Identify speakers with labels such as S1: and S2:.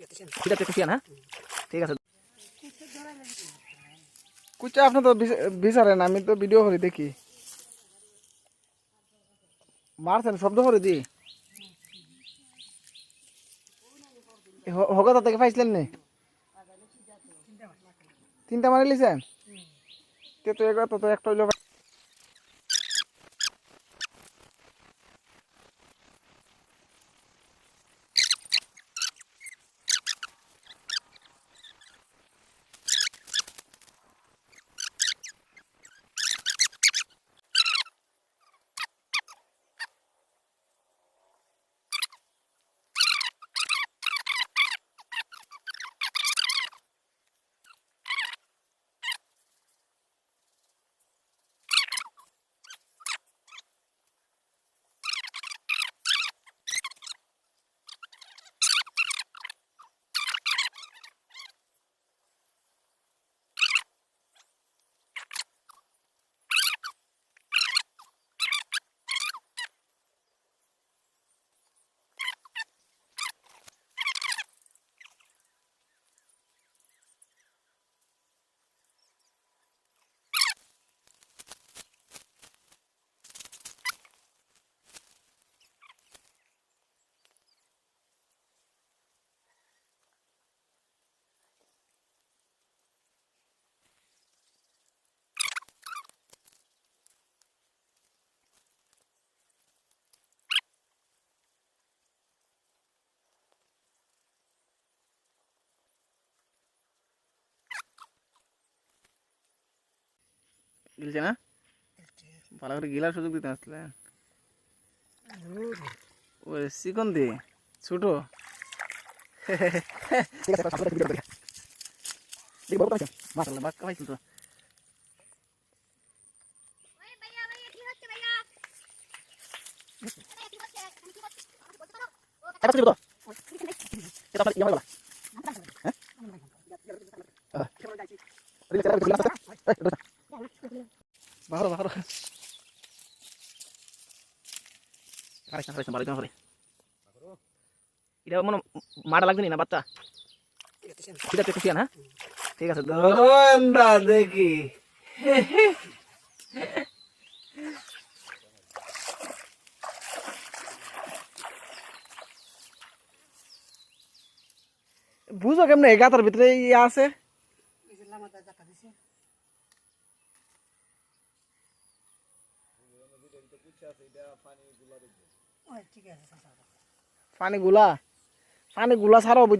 S1: ঠিক আছে, খুশি না ঠিক আছে।
S2: কুচা, আপনি তো বিচ- বিচারেন, আমি তো ভিডিও করে, দেখি। মারছেন, শব্দ করে দি। হকতা থেকে পাইছিলেন নি? তিনটা মারি লিছেন তে তো এগারো তো একটা হইল
S1: গিলছে না? ভালো করে গিলার সুযোগ দিতে আসলেন ওই চিকন দি ছোট। ঠিক এটা মনে মারা লাগবে না বাচ্চা ঠিক আছে খুশি না ঠিক আছে
S2: দেখি বুঝো কেমনে গাতার ভিতরে ইয়ে আছে? পানি গুলা পানি গুলা ছাড়াও